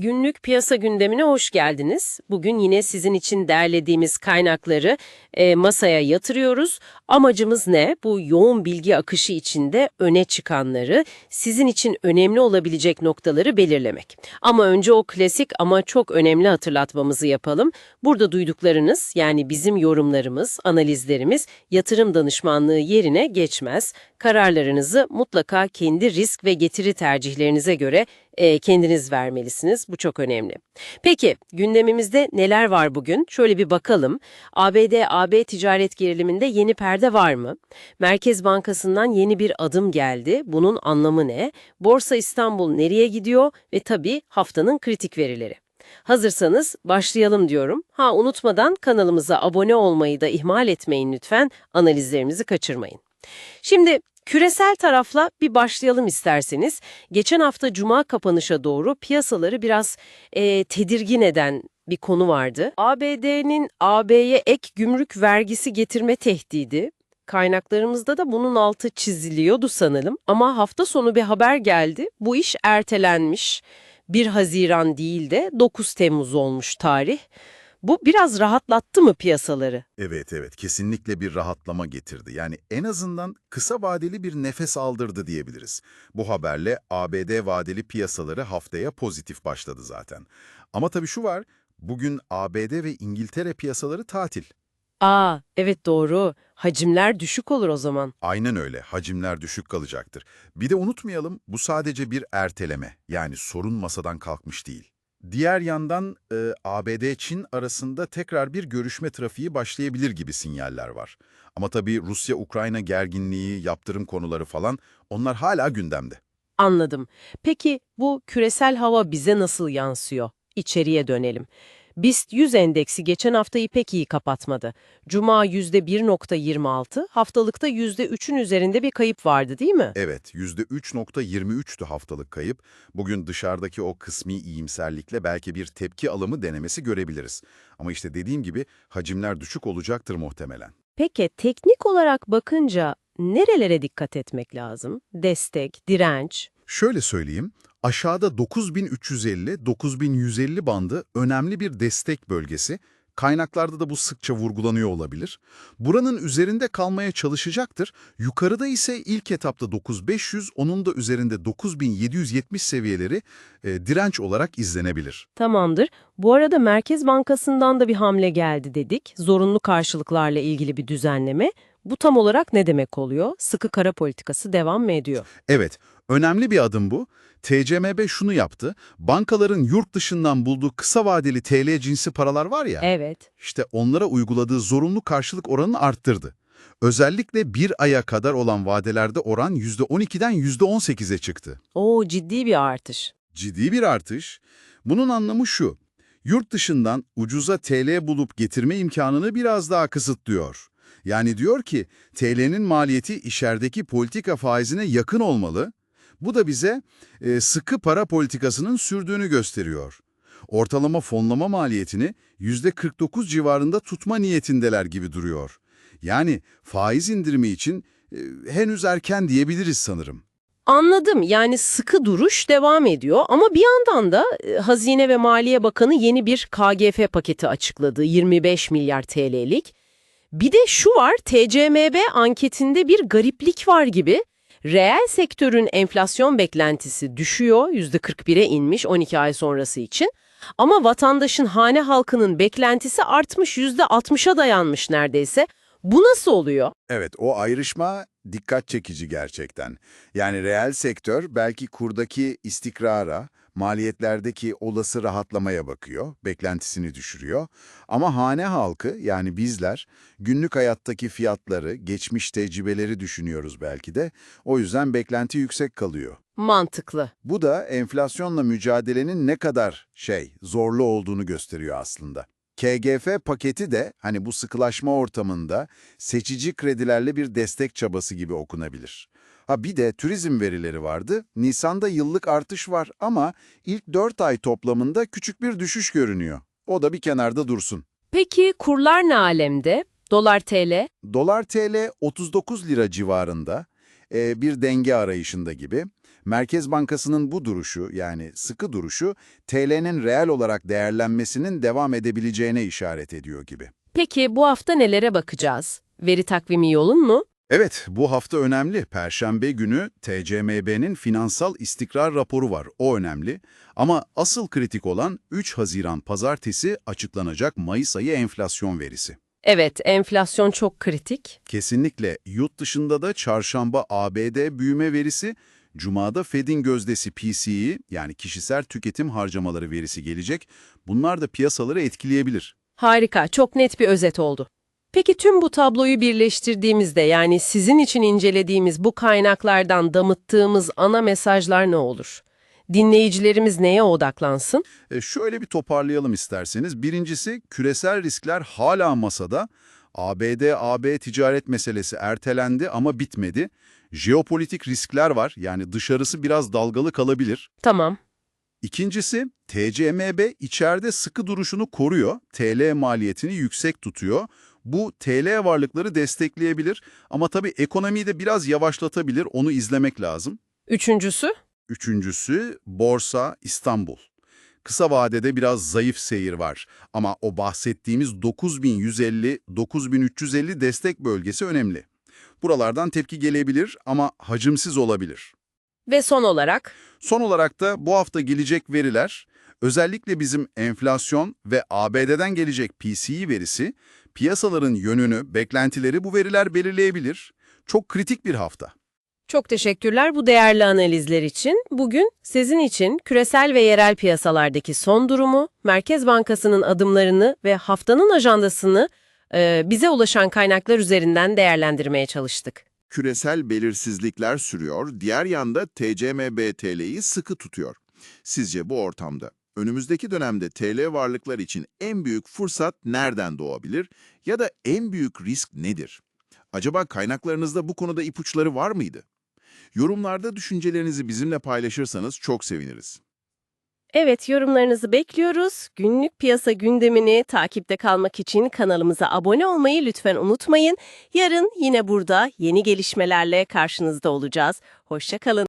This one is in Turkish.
Günlük piyasa gündemine hoş geldiniz. Bugün yine sizin için derlediğimiz kaynakları e, masaya yatırıyoruz. Amacımız ne? Bu yoğun bilgi akışı içinde öne çıkanları, sizin için önemli olabilecek noktaları belirlemek. Ama önce o klasik ama çok önemli hatırlatmamızı yapalım. Burada duyduklarınız yani bizim yorumlarımız, analizlerimiz yatırım danışmanlığı yerine geçmez. Kararlarınızı mutlaka kendi risk ve getiri tercihlerinize göre e, kendiniz vermelisiniz. Bu çok önemli. Peki gündemimizde neler var bugün? Şöyle bir bakalım. ABD-AB ticaret geriliminde yeni perde var mı? Merkez Bankası'ndan yeni bir adım geldi. Bunun anlamı ne? Borsa İstanbul nereye gidiyor? Ve tabii haftanın kritik verileri. Hazırsanız başlayalım diyorum. Ha unutmadan kanalımıza abone olmayı da ihmal etmeyin lütfen. Analizlerimizi kaçırmayın. Şimdi Küresel tarafla bir başlayalım isterseniz. Geçen hafta cuma kapanışa doğru piyasaları biraz e, tedirgin eden bir konu vardı. ABD'nin AB'ye ek gümrük vergisi getirme tehdidi. Kaynaklarımızda da bunun altı çiziliyordu sanırım. Ama hafta sonu bir haber geldi. Bu iş ertelenmiş. 1 Haziran değil de 9 Temmuz olmuş tarih. Bu biraz rahatlattı mı piyasaları? Evet evet kesinlikle bir rahatlama getirdi. Yani en azından kısa vadeli bir nefes aldırdı diyebiliriz. Bu haberle ABD vadeli piyasaları haftaya pozitif başladı zaten. Ama tabii şu var, bugün ABD ve İngiltere piyasaları tatil. Aa, evet doğru. Hacimler düşük olur o zaman. Aynen öyle, hacimler düşük kalacaktır. Bir de unutmayalım, bu sadece bir erteleme. Yani sorun masadan kalkmış değil. Diğer yandan e, ABD-Çin arasında tekrar bir görüşme trafiği başlayabilir gibi sinyaller var. Ama tabii Rusya-Ukrayna gerginliği, yaptırım konuları falan onlar hala gündemde. Anladım. Peki bu küresel hava bize nasıl yansıyor? İçeriye dönelim. BIST 100 endeksi geçen haftayı pek iyi kapatmadı. Cuma %1.26, haftalıkta %3'ün üzerinde bir kayıp vardı değil mi? Evet, %3.23'tü haftalık kayıp. Bugün dışarıdaki o kısmi iyimserlikle belki bir tepki alımı denemesi görebiliriz. Ama işte dediğim gibi hacimler düşük olacaktır muhtemelen. Peki teknik olarak bakınca nerelere dikkat etmek lazım? Destek, direnç? Şöyle söyleyeyim, aşağıda 9350-9150 bandı önemli bir destek bölgesi. Kaynaklarda da bu sıkça vurgulanıyor olabilir. Buranın üzerinde kalmaya çalışacaktır. Yukarıda ise ilk etapta 9500, onun da üzerinde 9770 seviyeleri e, direnç olarak izlenebilir. Tamamdır. Bu arada Merkez Bankası'ndan da bir hamle geldi dedik. Zorunlu karşılıklarla ilgili bir düzenleme. Bu tam olarak ne demek oluyor? Sıkı kara politikası devam mı ediyor? Evet, önemli bir adım bu. TCMB şunu yaptı, bankaların yurt dışından bulduğu kısa vadeli TL cinsi paralar var ya, Evet. işte onlara uyguladığı zorunlu karşılık oranını arttırdı. Özellikle bir aya kadar olan vadelerde oran %12'den %18'e çıktı. Oo ciddi bir artış. Ciddi bir artış. Bunun anlamı şu, yurt dışından ucuza TL bulup getirme imkanını biraz daha kısıtlıyor. Yani diyor ki TL'nin maliyeti içerideki politika faizine yakın olmalı. Bu da bize e, sıkı para politikasının sürdüğünü gösteriyor. Ortalama fonlama maliyetini %49 civarında tutma niyetindeler gibi duruyor. Yani faiz indirimi için e, henüz erken diyebiliriz sanırım. Anladım. Yani sıkı duruş devam ediyor ama bir yandan da e, Hazine ve Maliye Bakanı yeni bir KGF paketi açıkladı. 25 milyar TL'lik. Bir de şu var, TCMB anketinde bir gariplik var gibi. Reel sektörün enflasyon beklentisi düşüyor, %41'e inmiş 12 ay sonrası için. Ama vatandaşın, hane halkının beklentisi artmış, %60'a dayanmış neredeyse. Bu nasıl oluyor? Evet, o ayrışma dikkat çekici gerçekten. Yani reel sektör belki kurdaki istikrara, maliyetlerdeki olası rahatlamaya bakıyor, beklentisini düşürüyor. Ama hane halkı yani bizler günlük hayattaki fiyatları, geçmiş tecrübeleri düşünüyoruz belki de. O yüzden beklenti yüksek kalıyor. Mantıklı. Bu da enflasyonla mücadelenin ne kadar şey, zorlu olduğunu gösteriyor aslında. KGF paketi de hani bu sıkılaşma ortamında seçici kredilerle bir destek çabası gibi okunabilir. Ha bir de turizm verileri vardı. Nisan'da yıllık artış var ama ilk 4 ay toplamında küçük bir düşüş görünüyor. O da bir kenarda dursun. Peki kurlar ne alemde? Dolar TL? Dolar TL 39 lira civarında, e, bir denge arayışında gibi. Merkez Bankası'nın bu duruşu yani sıkı duruşu TL'nin reel olarak değerlenmesinin devam edebileceğine işaret ediyor gibi. Peki bu hafta nelere bakacağız? Veri takvimi yolun mu? Evet, bu hafta önemli. Perşembe günü TCMB'nin finansal istikrar raporu var. O önemli. Ama asıl kritik olan 3 Haziran pazartesi açıklanacak Mayıs ayı enflasyon verisi. Evet, enflasyon çok kritik. Kesinlikle yurt dışında da çarşamba ABD büyüme verisi, Cuma'da Fed'in gözdesi PCE yani kişisel tüketim harcamaları verisi gelecek. Bunlar da piyasaları etkileyebilir. Harika, çok net bir özet oldu. Peki tüm bu tabloyu birleştirdiğimizde yani sizin için incelediğimiz bu kaynaklardan damıttığımız ana mesajlar ne olur? Dinleyicilerimiz neye odaklansın? E şöyle bir toparlayalım isterseniz. Birincisi küresel riskler hala masada. ABD-AB ticaret meselesi ertelendi ama bitmedi. Jeopolitik riskler var yani dışarısı biraz dalgalı kalabilir. Tamam. İkincisi TCMB içeride sıkı duruşunu koruyor, TL maliyetini yüksek tutuyor. Bu TL varlıkları destekleyebilir ama tabii ekonomiyi de biraz yavaşlatabilir, onu izlemek lazım. Üçüncüsü? Üçüncüsü Borsa İstanbul. Kısa vadede biraz zayıf seyir var ama o bahsettiğimiz 9150-9350 destek bölgesi önemli. Buralardan tepki gelebilir ama hacimsiz olabilir. Ve son olarak? Son olarak da bu hafta gelecek veriler, özellikle bizim enflasyon ve ABD'den gelecek PCE verisi, piyasaların yönünü, beklentileri bu veriler belirleyebilir. Çok kritik bir hafta. Çok teşekkürler bu değerli analizler için. Bugün sizin için küresel ve yerel piyasalardaki son durumu, Merkez Bankası'nın adımlarını ve haftanın ajandasını e, bize ulaşan kaynaklar üzerinden değerlendirmeye çalıştık. Küresel belirsizlikler sürüyor, diğer yanda TCMB TL'yi sıkı tutuyor. Sizce bu ortamda önümüzdeki dönemde TL varlıklar için en büyük fırsat nereden doğabilir ya da en büyük risk nedir? Acaba kaynaklarınızda bu konuda ipuçları var mıydı? Yorumlarda düşüncelerinizi bizimle paylaşırsanız çok seviniriz. Evet, yorumlarınızı bekliyoruz. Günlük piyasa gündemini takipte kalmak için kanalımıza abone olmayı lütfen unutmayın. Yarın yine burada yeni gelişmelerle karşınızda olacağız. Hoşça kalın.